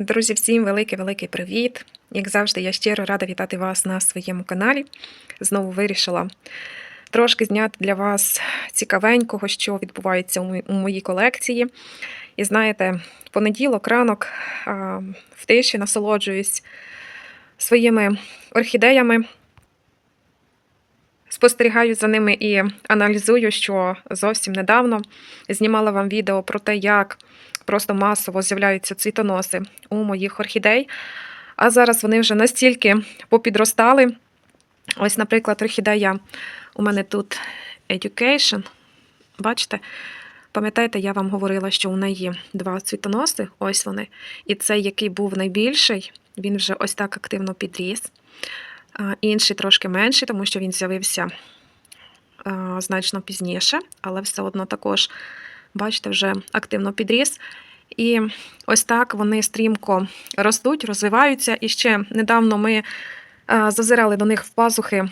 Друзі, всім великий-великий привіт! Як завжди, я щиро рада вітати вас на своєму каналі. Знову вирішила трошки зняти для вас цікавенького, що відбувається у моїй колекції. І знаєте, понеділок, ранок в тиші насолоджуюсь своїми орхідеями. Спостерігаю за ними і аналізую, що зовсім недавно знімала вам відео про те, як просто масово з'являються цвітоноси у моїх орхідей. А зараз вони вже настільки попідростали. Ось, наприклад, орхідея у мене тут Education. Бачите? Пам'ятаєте, я вам говорила, що у неї два цвітоноси, ось вони. І цей, який був найбільший, він вже ось так активно підріс. Інший трошки менший, тому що він з'явився значно пізніше, але все одно також, бачите, вже активно підріс. І ось так вони стрімко ростуть, розвиваються. І ще недавно ми зазирали до них в пазухи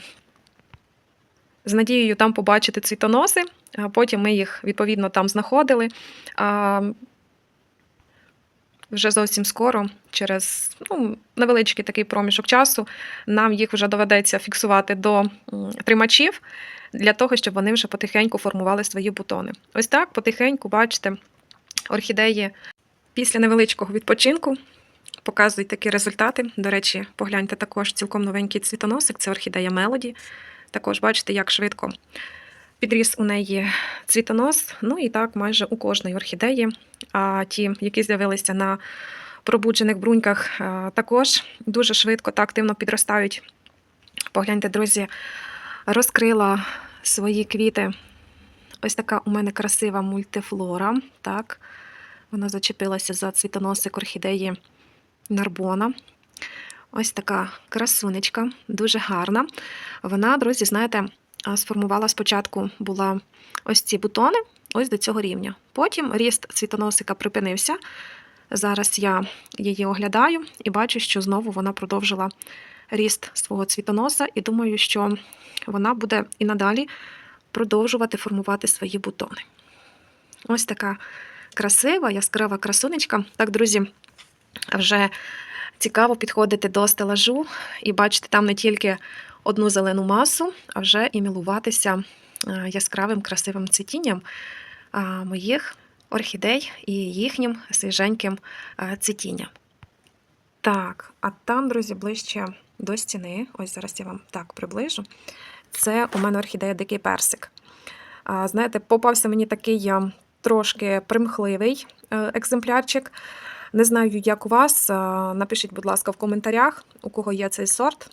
з надією там побачити цвітоноси. А потім ми їх відповідно там знаходили. Вже зовсім скоро, через ну, невеличкий такий проміжок часу, нам їх вже доведеться фіксувати до тримачів для того, щоб вони вже потихеньку формували свої бутони. Ось так, потихеньку, бачите, орхідеї після невеличкого відпочинку показують такі результати. До речі, погляньте також цілком новенький цвітоносик, це орхідея Мелоді. Також бачите, як швидко підріс у неї цвітонос. Ну і так майже у кожної орхідеї. А ті, які з'явилися на пробуджених бруньках, також дуже швидко та активно підростають. Погляньте, друзі, розкрила свої квіти. Ось така у мене красива мультифлора. Так, вона зачепилася за цвітоносик орхідеї Нарбона. Ось така красунечка, дуже гарна. Вона, друзі, знаєте, сформувала спочатку була ось ці бутони, ось до цього рівня. Потім ріст цвітоносика припинився. Зараз я її оглядаю і бачу, що знову вона продовжила ріст свого цвітоноса, і думаю, що вона буде і надалі продовжувати формувати свої бутони. Ось така красива, яскрава красунечка. Так, друзі, вже цікаво підходити до стелажу і бачити там не тільки одну зелену масу, а вже і милуватися е, яскравим красивим цвітінням моїх орхідей і їхнім свіженьким е, цвітінням. Так, а там, друзі, ближче до стіни, ось зараз я вам так приближу. Це у мене орхідея Дикий персик. Знаєте, попався мені такий е, трошки примхливий е, екземплярчик. Не знаю, як у вас. Напишіть, будь ласка, в коментарях, у кого є цей сорт.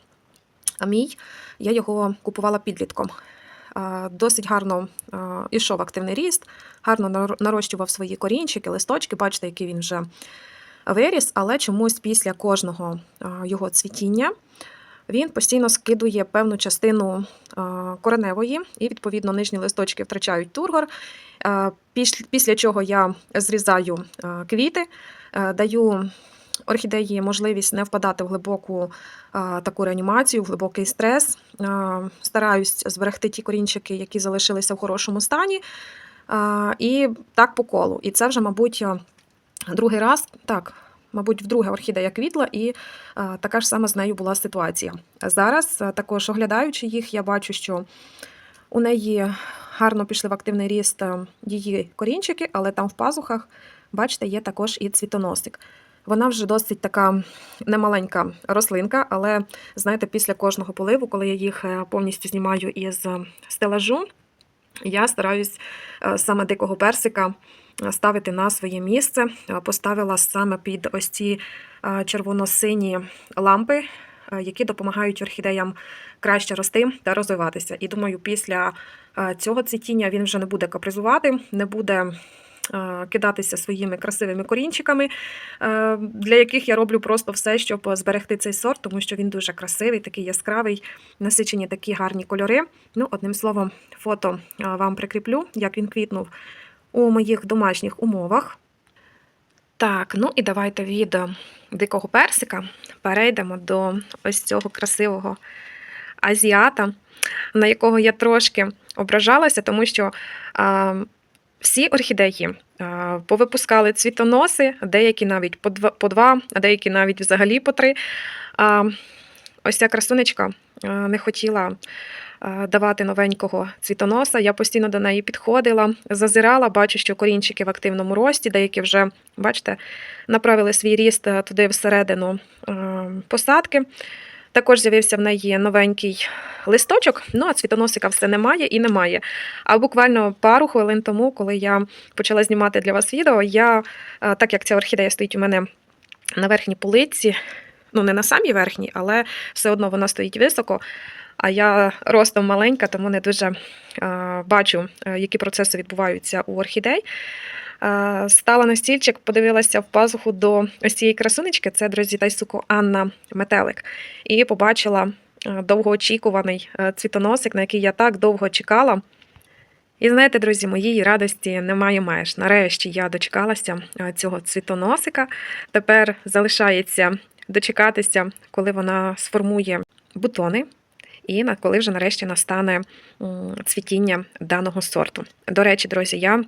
А мій я його купувала підлітком. Досить гарно а, ішов активний ріст, гарно нарощував свої корінчики, листочки. Бачите, який він вже виріс, але чомусь після кожного його цвітіння він постійно скидує певну частину кореневої, і, відповідно, нижні листочки втрачають тургор. Після чого я зрізаю квіти, даю орхідеї можливість не впадати в глибоку а, таку реанімацію, в глибокий стрес. А, Стараюсь зберегти ті корінчики, які залишилися в хорошому стані. А, І так по колу. І це вже, мабуть, другий раз, так, мабуть, вдруге орхідея квітла, і а, така ж сама з нею була ситуація. Зараз, а, також оглядаючи їх, я бачу, що у неї гарно пішли в активний ріст її корінчики, але там в пазухах, бачите, є також і цвітоносик. Вона вже досить така немаленька рослинка, але знаєте, після кожного поливу, коли я їх е, повністю знімаю із е, стелажу, я стараюсь е, саме дикого персика ставити на своє місце. Поставила саме під ось ці червоно-сині лампи, які допомагають орхідеям краще рости та розвиватися. І думаю, після цього цвітіння він вже не буде капризувати, не буде кидатися своїми красивими корінчиками, е, для яких я роблю просто все, щоб зберегти цей сорт, тому що він дуже красивий, такий яскравий, насичені такі гарні кольори. Ну, одним словом, фото е, вам прикріплю, як він квітнув у моїх домашніх умовах. Так, ну і давайте від е, дикого персика перейдемо до ось цього красивого азіата, на якого я трошки ображалася, тому що Всі орхідеї а, повипускали цвітоноси, деякі навіть по два, по два, а деякі навіть взагалі по три. Ось ця красунечка а, не хотіла а, давати новенького цвітоноса. Я постійно до неї підходила, зазирала, бачу, що корінчики в активному рості, деякі вже, бачите, направили свій ріст е, туди всередину посадки. Також з'явився в неї новенький листочок, ну а цвітоносика все немає і немає. А буквально пару хвилин тому, коли я почала знімати для вас відео, я, е, так як ця орхідея стоїть у мене на верхній полиці, ну не на самій верхній, але все одно вона стоїть високо. А я ростом маленька, тому не дуже е, бачу, е, які процеси відбуваються у орхідей. Е, Стала на стільчик, подивилася в пазуху до ось цієї красунечки. Це, друзі, Тайсуко Анна Метелик. І побачила е, довгоочікуваний е, цвітоносик, на який я так довго чекала. І знаєте, друзі, моїй радості немає меж. Нарешті я дочекалася цього цвітоносика. Тепер залишається дочекатися, коли вона сформує бутони. І коли вже нарешті настане цвітіння даного сорту. До речі, друзі, я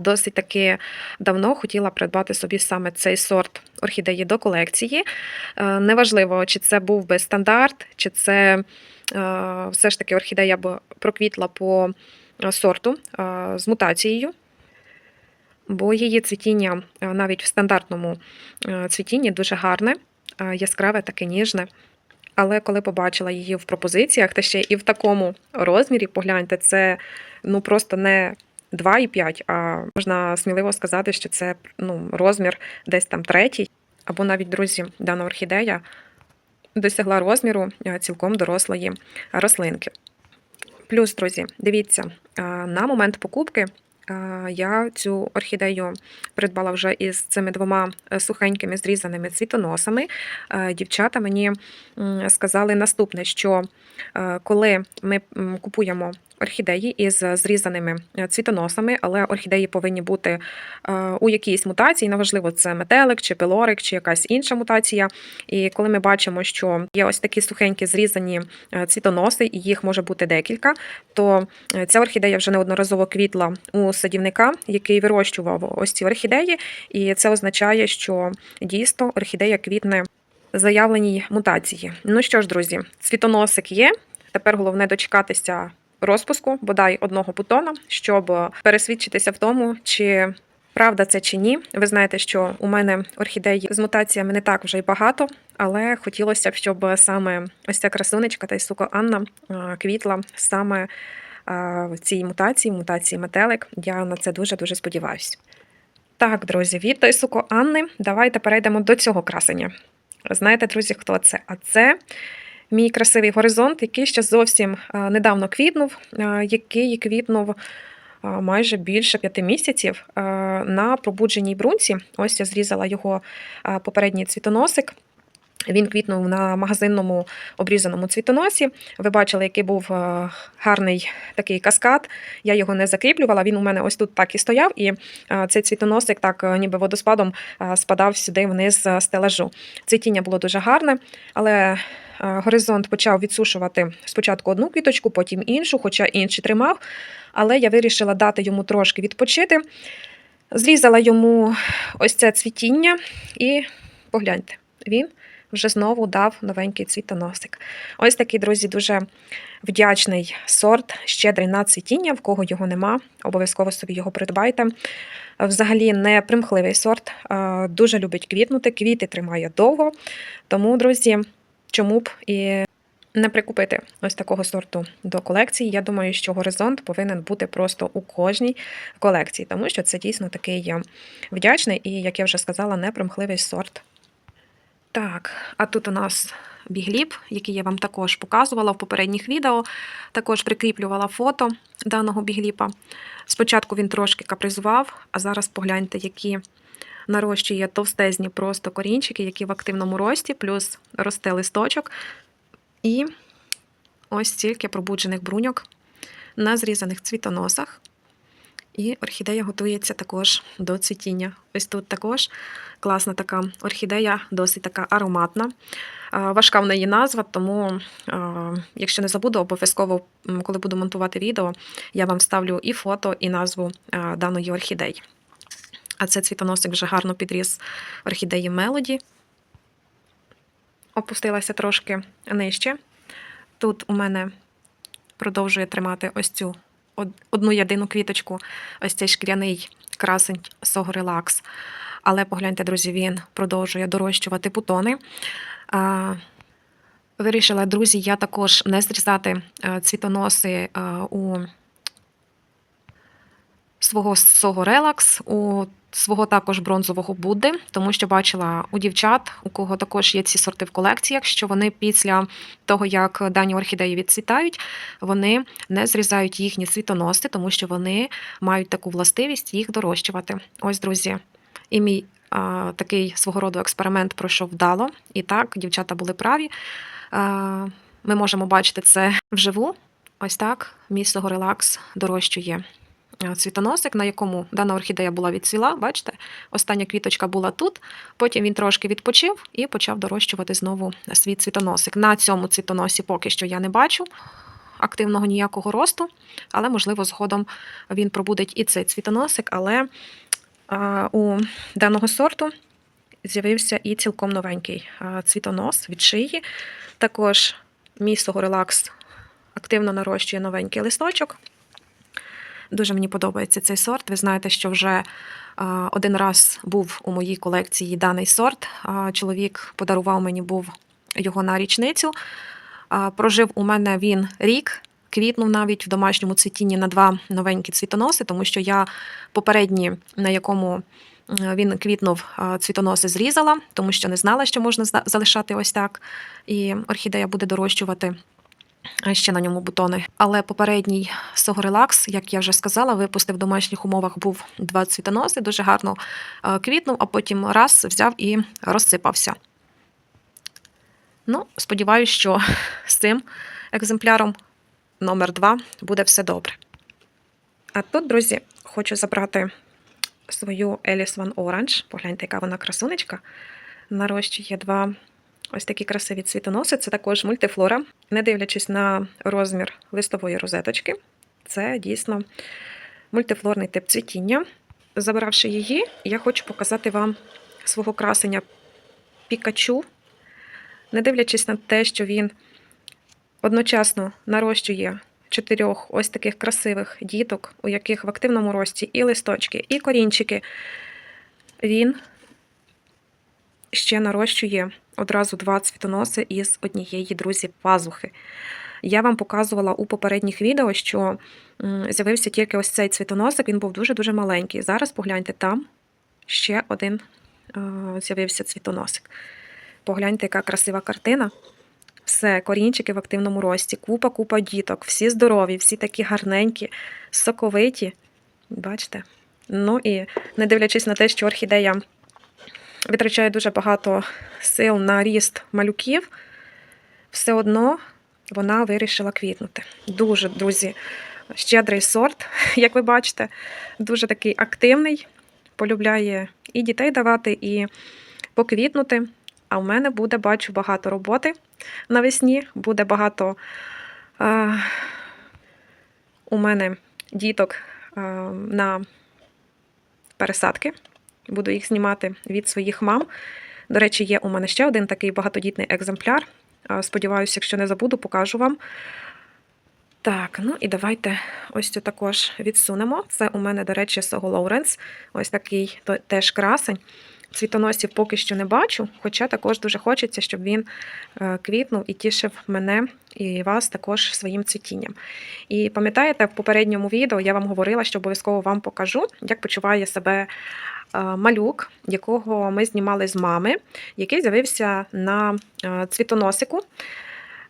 досить таки давно хотіла придбати собі саме цей сорт орхідеї до колекції. Е, Неважливо, чи це був би стандарт, чи це е, все ж таки орхідея б проквітла по е, сорту е, з мутацією. Бо її цвітіння е, навіть в стандартному е, цвітінні дуже гарне, е, яскраве, таке ніжне. Але коли побачила її в пропозиціях, та ще і в такому розмірі, погляньте, це ну просто не 2,5, а можна сміливо сказати, що це ну, розмір десь там третій, або навіть друзі, дана орхідея досягла розміру е, цілком дорослої рослинки. Плюс, друзі, дивіться, е, на момент покупки е, я цю орхідею придбала вже із цими двома сухенькими зрізаними цвітоносами. Дівчата мені сказали наступне: що коли ми купуємо орхідеї із зрізаними е, цвітоносами, але орхідеї повинні бути е, у якійсь мутації, неважливо, це метелик чи пилорик, чи якась інша мутація. І коли ми бачимо, що є ось такі сухенькі зрізані е, цвітоноси, і їх може бути декілька, то ця орхідея вже неодноразово квітла у садівника, який вирощував ось ці орхідеї, і це означає, що дійсно орхідея квітне заявленій мутації. Ну що ж, друзі, цвітоносик є. Тепер головне дочекатися розпуску, бодай одного бутона, щоб пересвідчитися в тому, чи правда це чи ні. Ви знаєте, що у мене орхідеї з мутаціями не так вже й багато, але хотілося б, щоб саме ось ця красунечка та й суко Анна квітла саме в цій мутації, мутації метелик. Я на це дуже дуже сподіваюся. Так, друзі, від той суко Анни, давайте перейдемо до цього красення. Знаєте, друзі, хто це? А це мій красивий горизонт, який ще зовсім е, недавно квітнув, е, який квітнув е, майже більше п'яти місяців на пробудженій брунці. Ось я зрізала його попередній цвітоносик. Він квітнув на магазинному обрізаному цвітоносі. Ви бачили, який був е, гарний такий каскад. Я його не закріплювала. Він у мене ось тут так і стояв, і е, цей цвітоносик так е, ніби водоспадом спадав сюди вниз стелажу. Цвітіння було дуже гарне, але горизонт почав відсушувати спочатку одну квіточку, потім іншу, хоча інші тримав. Але я вирішила дати йому трошки відпочити. Зрізала йому ось це цвітіння, і погляньте, він вже знову дав новенький цвітоносик. Ось такий, друзі, дуже вдячний сорт, щедрий на цвітіння. В кого його нема, обов'язково собі його придбайте. Взагалі не примхливий сорт, дуже любить квітнути, квіти тримає довго. Тому, друзі, чому б і не прикупити ось такого сорту до колекції. Я думаю, що горизонт повинен бути просто у кожній колекції, тому що це дійсно такий е, вдячний і, як я вже сказала, непримхливий сорт. Так, а тут у нас бігліб, який я вам також показувала в попередніх відео. Також прикріплювала фото даного бігліпа. Спочатку він трошки капризував, а зараз погляньте, які нарощує товстезні просто корінчики, які в активному рості, плюс росте листочок. І ось стільки пробуджених бруньок на зрізаних цвітоносах. І орхідея готується також до цвітіння. Ось тут також класна така орхідея, досить така ароматна. Важка в неї назва, тому, якщо не забуду, обов'язково, коли буду монтувати відео, я вам ставлю і фото, і назву даної орхідеї. А це цвітоносик вже гарно підріс орхідеї Мелоді. Опустилася трошки нижче. Тут у мене продовжує тримати ось цю одну єдину квіточку, ось цей шкіряний красень Согорелакс. Але погляньте, друзі, він продовжує дорощувати бутони. Вирішила, друзі, я також не зрізати е, цвітоноси е, у свого Сого Релакс, у свого також бронзового Будди, тому що бачила у дівчат, у кого також є ці сорти в колекціях, що вони після того, як дані орхідеї відцвітають, вони не зрізають їхні цвітоноси, тому що вони мають таку властивість їх дорощувати. Ось, друзі, і мій а, такий свого роду експеримент пройшов вдало. І так, дівчата були праві. А, ми можемо бачити це вживу. Ось так, мій Сого Релакс дорощує цвітоносик, на якому дана орхідея була відцвіла. Бачите, остання квіточка була тут. Потім він трошки відпочив і почав дорощувати знову свій цвітоносик. На цьому цвітоносі поки що я не бачу активного ніякого росту, але, можливо, згодом він пробудить і цей цвітоносик. Але а, у даного сорту з'явився і цілком новенький а, цвітонос від шиї. Також мій Сого Релакс активно нарощує новенький листочок. Дуже мені подобається цей сорт. Ви знаєте, що вже а, один раз був у моїй колекції даний сорт. Чоловік подарував мені був його на річницю. Прожив у мене він рік. Квітнув навіть в домашньому цвітінні на два новенькі цвітоноси, тому що я попередні, на якому він квітнув цвітоноси, зрізала, тому що не знала, що можна залишати ось так. І орхідея буде дорощувати ще на ньому бутони. Але попередній Согорелакс, як я вже сказала, випустив в домашніх умовах був два цвітоноси, дуже гарно е, квітнув, а потім раз взяв і розсипався. Ну, сподіваюся, що з цим екземпляром номер 2 буде все добре. А тут, друзі, хочу забрати свою Еліс Ван Оранж. Погляньте, яка вона красунечка. Нарощує два ось такі красиві цвітоноси. Це також мультифлора. Не дивлячись на розмір листової розеточки, це дійсно мультифлорний тип цвітіння. Забравши її, я хочу показати вам свого красення Пікачу. Не дивлячись на те, що він одночасно нарощує чотирьох ось таких красивих діток, у яких в активному рості і листочки, і корінчики, він ще нарощує одразу два цвітоноси із однієї, друзі, пазухи. Я вам показувала у попередніх відео, що з'явився тільки ось цей цвітоносик, він був дуже-дуже маленький. Зараз погляньте, там ще один е, з'явився цвітоносик. Погляньте, яка красива картина. Все, корінчики в активному рості, купа-купа діток, всі здорові, всі такі гарненькі, соковиті. Бачите? Ну і не дивлячись на те, що орхідея витрачає дуже багато сил на ріст малюків, все одно вона вирішила квітнути. Дуже, друзі, щедрий сорт, як ви бачите, дуже такий активний, полюбляє і дітей давати, і поквітнути. А в мене буде, бачу, багато роботи навесні, буде багато а, у мене діток а, на пересадки. Буду їх знімати від своїх мам. До речі, є у мене ще один такий багатодітний екземпляр. Сподіваюся, якщо не забуду, покажу вам. Так, ну і давайте ось цю також відсунемо. Це у мене, до речі, Сого Лоуренс. Ось такий теж красень. Цвітоносів поки що не бачу, хоча також дуже хочеться, щоб він е, квітнув і тішив мене і вас також своїм цвітінням. І пам'ятаєте, в попередньому відео я вам говорила, що обов'язково вам покажу, як почуває себе малюк, якого ми знімали з мами, який з'явився на е, цвітоносику.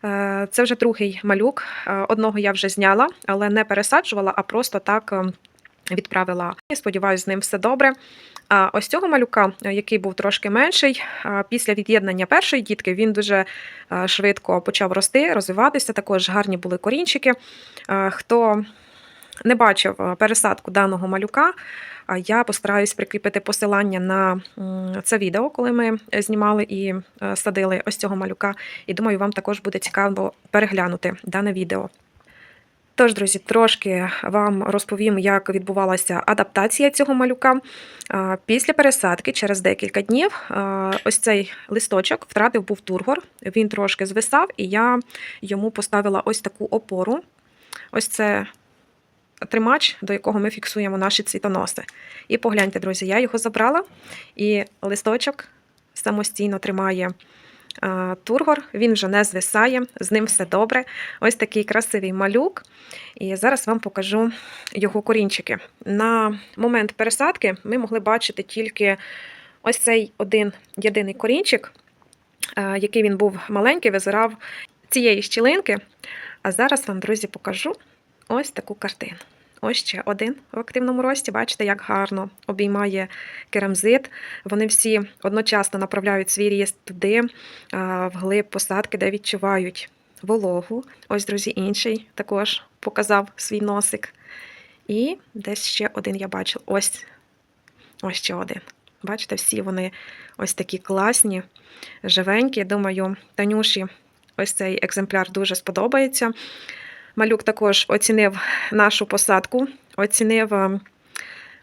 Е, Це вже другий малюк. Е, Одного я вже зняла, але не пересаджувала, а просто так е, відправила. Сподіваюся, з ним все добре. А ось цього малюка, е, який був трошки менший, е, після від'єднання першої дітки він дуже е, швидко почав рости, розвиватися. Також гарні були корінчики. Е, Хто не бачив е, пересадку даного малюка, я постараюсь прикріпити посилання на це відео, коли ми знімали і е, садили ось цього малюка. І думаю, вам також буде цікаво переглянути дане відео. Тож, друзі, трошки вам розповім, як відбувалася адаптація цього малюка. Після пересадки, через декілька днів, ось цей листочок втратив був тургор, він трошки звисав, і я йому поставила ось таку опору. Ось це тримач, до якого ми фіксуємо наші цвітоноси. І погляньте, друзі, я його забрала, і листочок самостійно тримає тургор, він вже не звисає, з ним все добре. Ось такий красивий малюк. І зараз вам покажу його корінчики. На момент пересадки ми могли бачити тільки ось цей один єдиний корінчик, який він був маленький, визирав цієї щілинки. А зараз вам, друзі, покажу ось таку картину. Ось ще один в активному рості. Бачите, як гарно обіймає керамзит. Вони всі одночасно направляють свій ріст туди, а, вглиб посадки, де відчувають вологу. Ось, друзі, інший також показав свій носик. І десь ще один я бачила. Ось, ось ще один. Бачите, всі вони ось такі класні, живенькі. Думаю, Танюші ось цей екземпляр дуже сподобається. Малюк також оцінив нашу посадку, оцінив е,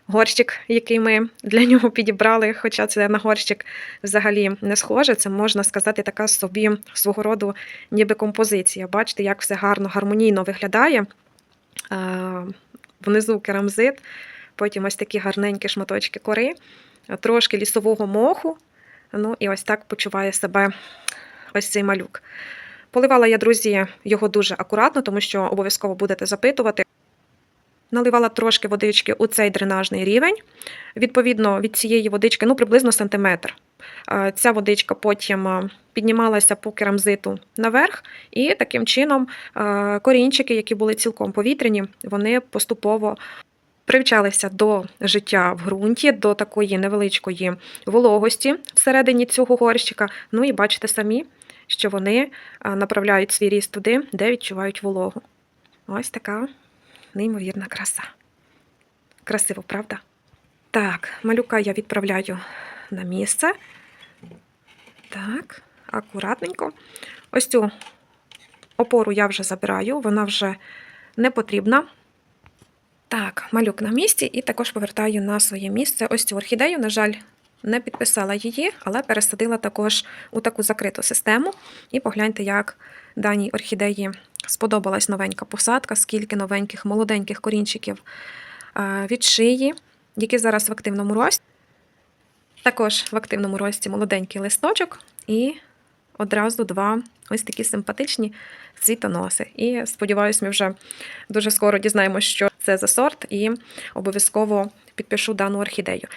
горщик, який ми для нього підібрали. Хоча це на горщик взагалі не схоже. Це можна сказати, така собі свого роду ніби композиція. Бачите, як все гарно, гармонійно виглядає. Е, Внизу керамзит, потім ось такі гарненькі шматочки кори, трошки лісового моху. Ну і ось так почуває себе ось цей малюк. Поливала я, друзі, його дуже акуратно, тому що обов'язково будете запитувати. Наливала трошки водички у цей дренажний рівень. Відповідно, від цієї водички ну, приблизно сантиметр. Е, Ця водичка потім е, піднімалася по керамзиту наверх, і таким чином е, корінчики, які були цілком повітряні, вони поступово привчалися до життя в ґрунті, до такої невеличкої вологості всередині цього горщика. Ну і бачите самі, що вони направляють свій ріст туди, де відчувають вологу. Ось така неймовірна краса. Красиво, правда? Так, малюка я відправляю на місце. Так, акуратненько. Ось цю опору я вже забираю, вона вже не потрібна. Так, малюк на місці і також повертаю на своє місце. Ось цю орхідею, на жаль, не підписала її, але пересадила також у таку закриту систему. І погляньте, як даній орхідеї сподобалась новенька посадка, скільки новеньких молоденьких корінчиків е, від шиї, які зараз в активному рості. Також в активному рості молоденький листочок і одразу два ось такі симпатичні цвітоноси. І сподіваюся, ми вже дуже скоро дізнаємося, що це за сорт, і обов'язково підпишу дану орхідею.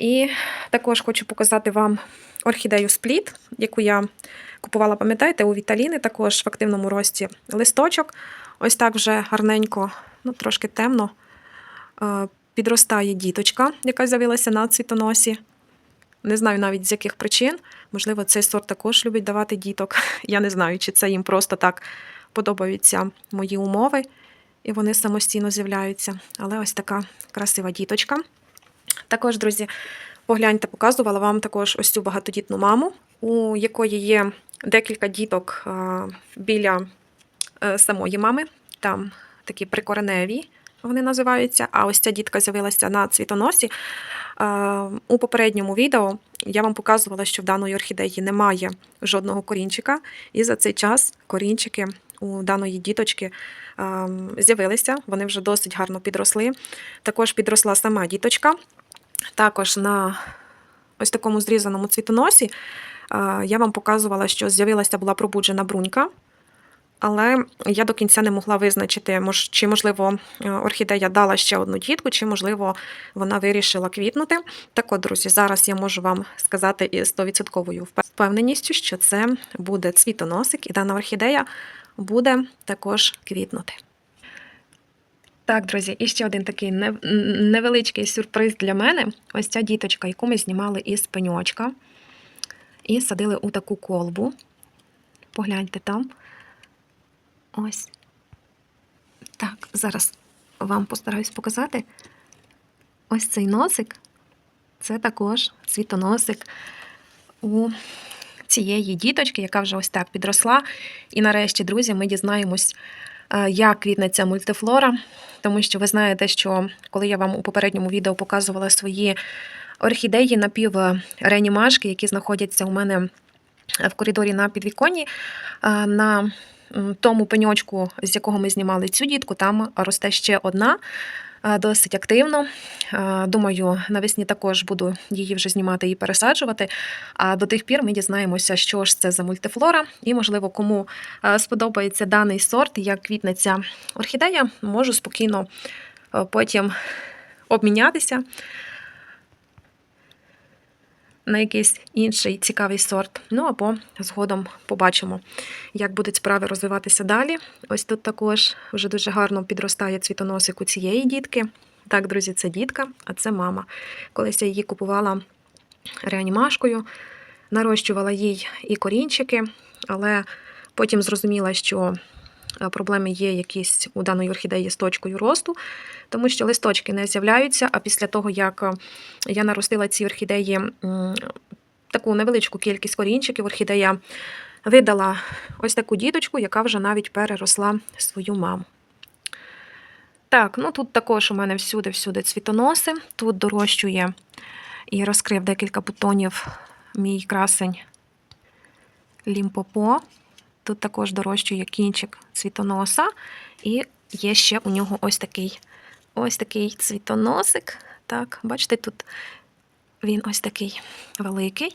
І також хочу показати вам орхідею спліт, яку я купувала, пам'ятаєте, у Віталіни, також в активному рості листочок. Ось так вже гарненько, ну трошки темно, е, підростає діточка, яка з'явилася на цвітоносі. Не знаю навіть з яких причин. Можливо, цей сорт також любить давати діток. Я не знаю, чи це їм просто так подобаються мої умови, і вони самостійно з'являються. Але ось така красива діточка. Також, друзі, погляньте, показувала вам також ось цю багатодітну маму, у якої є декілька діток біля е, самої мами. Там такі прикореневі вони називаються. А ось ця дітка з'явилася на цвітоносі. У попередньому відео я вам показувала, що в даної орхідеї немає жодного корінчика, і за цей час корінчики у даної діточки з'явилися. Вони вже досить гарно підросли. Також підросла сама діточка. Також на ось такому зрізаному цвітоносі я вам показувала, що з'явилася була пробуджена брунька. Але я до кінця не могла визначити, чи, можливо, е, орхідея дала ще одну дітку, чи, можливо, вона вирішила квітнути. Так от, друзі, зараз я можу вам сказати із 100% впевненістю, що це буде цвітоносик, і дана орхідея буде також квітнути. Так, друзі, і ще один такий невеличкий сюрприз для мене. Ось ця діточка, яку ми знімали із пеньочка і садили у таку колбу. Погляньте там. Ось. Так, зараз вам постараюсь показати. Ось цей носик. Це також світоносик у цієї діточки, яка вже ось так підросла. І нарешті, друзі, ми дізнаємось, е, як ця мультифлора. Тому що ви знаєте, що коли я вам у попередньому відео показувала свої орхідеї напівреанімашки, які знаходяться у мене в коридорі на підвіконні, е, на тому пеньочку, з якого ми знімали цю дітку, там росте ще одна. Досить активно. Думаю, навесні також буду її вже знімати і пересаджувати. А до тих пір ми дізнаємося, що ж це за мультифлора, і, можливо, кому сподобається даний сорт, як квітнеться орхідея, можу спокійно е, потім обмінятися на якийсь інший цікавий сорт. Ну або згодом побачимо, як будуть справи розвиватися далі. Ось тут також вже дуже гарно підростає цвітоносик у цієї дітки. Так, друзі, це дітка, а це мама. Колись я її купувала реанімашкою, нарощувала їй і корінчики, але потім зрозуміла, що проблеми є якісь у даної орхідеї з точкою росту, тому що листочки не з'являються. А після того, як е, я наростила ці орхідеї таку невеличку кількість корінчиків, орхідея видала ось таку діточку, яка вже навіть переросла свою маму. Так, ну тут також у мене всюди-всюди цвітоноси. Тут дорощує і розкрив декілька бутонів мій красень лімпопо. Тут також дорощує кінчик цвітоноса, і є ще у нього ось такий ось такий цвітоносик. Так, бачите, тут він ось такий великий.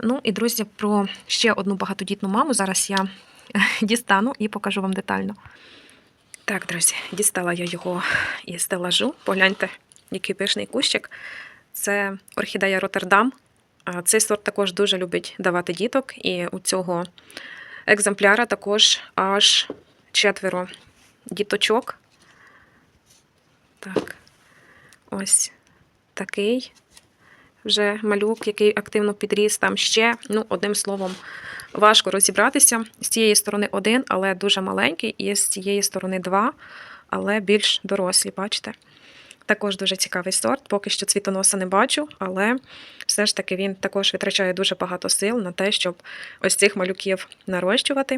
Ну і, друзі, про ще одну багатодітну маму зараз я дістану і покажу вам детально. Так, друзі, дістала я його із стелажу. Погляньте, який пишний кущик. Це орхідея Роттердам. Цей сорт також дуже любить давати діток, і у цього екземпляра також аж четверо діточок. Так, ось такий вже малюк, який активно підріс. Там ще, ну, одним словом, важко розібратися. З цієї сторони один, але дуже маленький, і з цієї сторони два, але більш дорослі, бачите? Також дуже цікавий сорт. Поки що цвітоноса не бачу, але все ж таки він також витрачає дуже багато сил на те, щоб ось цих малюків нарощувати.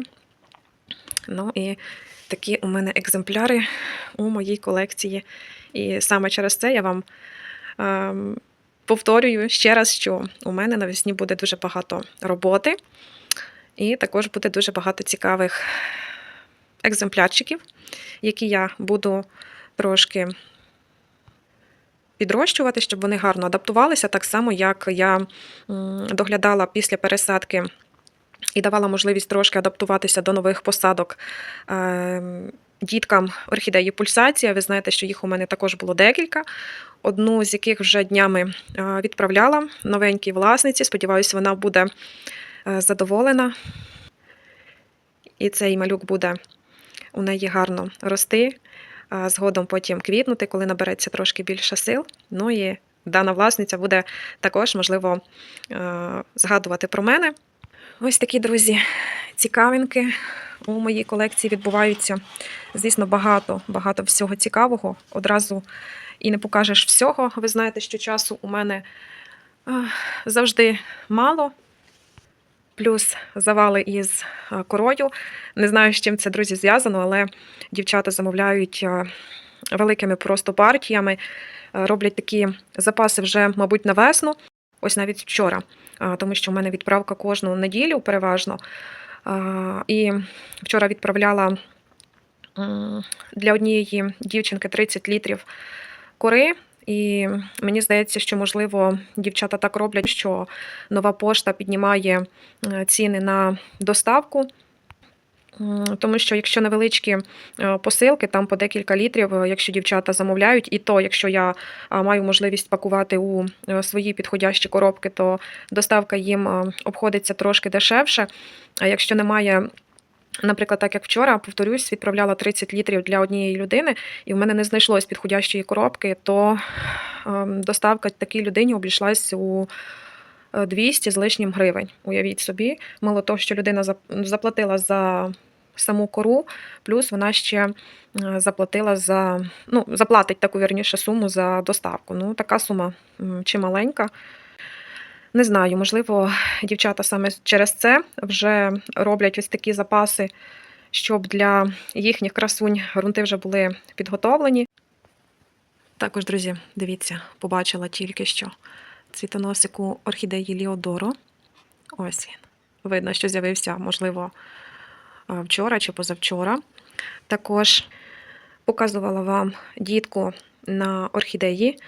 Ну і такі у мене екземпляри у моїй колекції. І саме через це я вам ем, повторюю ще раз, що у мене навесні буде дуже багато роботи, і також буде дуже багато цікавих екземплярчиків, які я буду трошки підрощувати, щоб вони гарно адаптувалися, так само, як я доглядала після пересадки і давала можливість трошки адаптуватися до нових посадок. ем, Діткам орхідеї пульсація. Ви знаєте, що їх у мене також було декілька. Одну з яких вже днями е, відправляла новенькій власниці. Сподіваюся, вона буде е, задоволена. І цей малюк буде у неї гарно рости, згодом потім квітнути, коли набереться трошки більше сил. Ну і дана власниця буде також, можливо, е, згадувати про мене. Ось такі, друзі, цікавинки у моїй колекції відбуваються. Звісно, багато, багато всього цікавого. Одразу і не покажеш всього. Ви знаєте, що часу у мене е, завжди мало. Плюс завали із е, корою. Не знаю, з чим це, друзі, зв'язано, але дівчата замовляють е, великими просто партіями, е, роблять такі запаси вже, мабуть, на весну. Ось навіть вчора, тому що в мене відправка кожну неділю переважно. І вчора відправляла для однієї дівчинки 30 літрів кори. І мені здається, що можливо дівчата так роблять, що нова пошта піднімає е, ціни на доставку. Тому що якщо невеличкі е, посилки, там по декілька літрів, е, якщо дівчата замовляють, і то, якщо я маю можливість пакувати у свої підходящі коробки, то доставка їм обходиться трошки дешевше. А якщо немає. Наприклад, так як вчора, повторюсь, відправляла 30 літрів для однієї людини, і в мене не знайшлось підходящої коробки, то ем, доставка такій людині обійшлась у е, 200 з лишнім гривень. Уявіть собі, мало того, що людина заплатила за саму кору, плюс вона ще е, заплатила за, ну, заплатить таку вірніше суму за доставку. Ну, така сума чималенька. Не знаю, можливо, дівчата саме через це вже роблять ось такі запаси, щоб для їхніх красунь ґрунти вже були підготовлені. Також, друзі, дивіться, побачила тільки що цвітоносику орхідеї Ліодоро. Ось він. Видно, що з'явився, можливо, е, вчора чи позавчора. Також показувала вам дітку на орхідеї.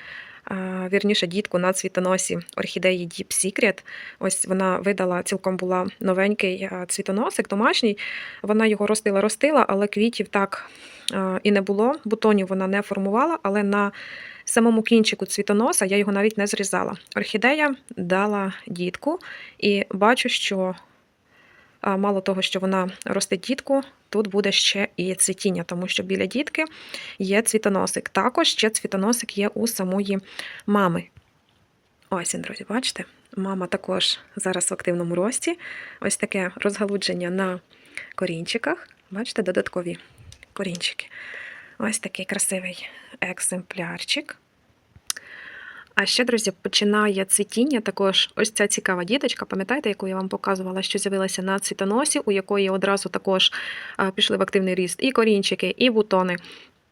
Вірніше, дітку на цвітоносі орхідеї Deep Secret. Ось вона видала, цілком була новенький цвітоносик домашній. Вона його ростила, ростила, але квітів так і не було. Бутонів вона не формувала, але на самому кінчику цвітоноса я його навіть не зрізала. Орхідея дала дітку, і бачу, що мало того, що вона ростить дітку, тут буде ще і цвітіння, тому що біля дітки є цвітоносик. Також ще цвітоносик є у самої мами. Ось друзі, бачите? Мама також зараз в активному рості. Ось таке розгалудження на корінчиках. Бачите, додаткові корінчики. Ось такий красивий екземплярчик. А ще, друзі, починає цвітіння. Також ось ця цікава діточка, пам'ятаєте, яку я вам показувала, що з'явилася на цвітоносі, у якої одразу також пішли в активний ріст і корінчики, і бутони.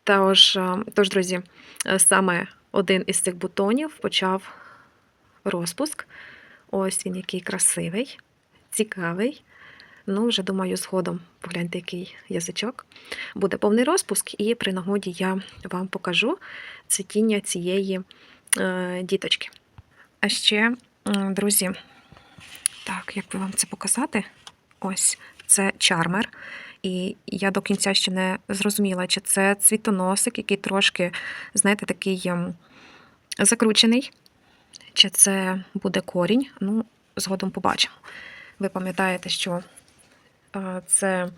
Тож, тож, друзі, е, саме один із цих бутонів почав розпуск. Ось він який красивий, цікавий. Ну, вже думаю, згодом погляньте, який язичок. Буде повний розпуск, і при нагоді я вам покажу цвітіння цієї діточки. А ще, друзі, так, як би вам це показати? Ось це чармер. І я до кінця ще не зрозуміла, чи це цвітоносик, який трошки, знаєте, такий ем, закручений, чи це буде корінь. Ну, згодом побачимо. Ви пам'ятаєте, що е, це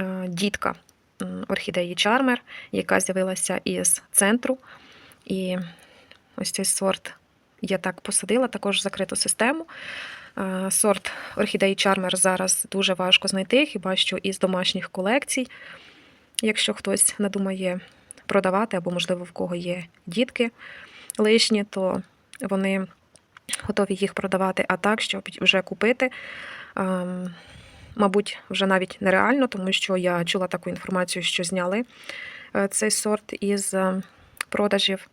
е, дітка орхідеї Чармер, яка з'явилася із центру. І ось цей сорт я так посадила, також закриту систему. Е, Сорт орхідеї Чармер зараз дуже важко знайти, хіба що із домашніх колекцій. Якщо хтось надумає продавати, або, можливо, в кого є дітки лишні, то вони готові їх продавати. А так, щоб вже купити, ем, мабуть, вже навіть нереально, тому що я чула таку інформацію, що зняли е, цей сорт із е, продажів.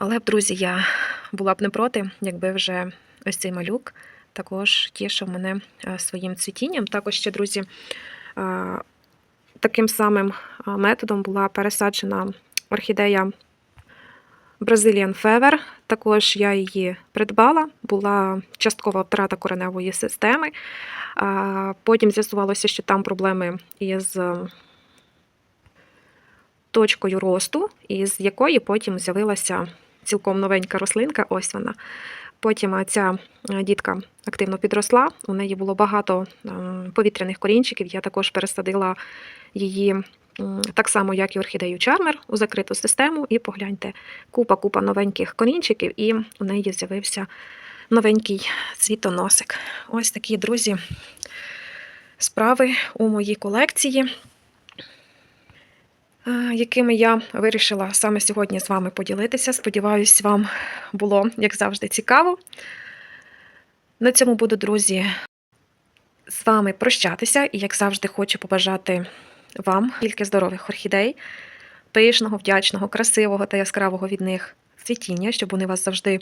Але б, друзі, я була б не проти, якби вже ось цей малюк також тішив мене е, своїм цвітінням. Також ще, друзі, е, таким самим е, методом була пересаджена орхідея Brazilian Fever. Також я її придбала, була часткова втрата кореневої системи. Потім з'ясувалося, що там проблеми із точкою росту, із якої потім з'явилася цілком новенька рослинка. Ось вона. Потім е, ця е, дітка активно підросла. У неї було багато ем, повітряних корінчиків. Я також пересадила її так само, як і орхідею Чармер, у закриту систему. І погляньте, купа-купа новеньких корінчиків, і у неї з'явився новенький цвітоносик. Ось такі, друзі, справи у моїй колекції. Якими я вирішила саме сьогодні з вами поділитися. Сподіваюсь, вам було, як завжди, цікаво. На цьому буду, друзі, з вами прощатися. І, як завжди, хочу побажати вам тільки здорових орхідей, пишного, вдячного, красивого та яскравого від них цвітіння, щоб вони вас завжди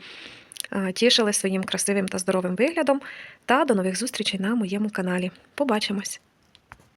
тішили своїм красивим та здоровим виглядом. Та до нових зустрічей на моєму каналі. Побачимось!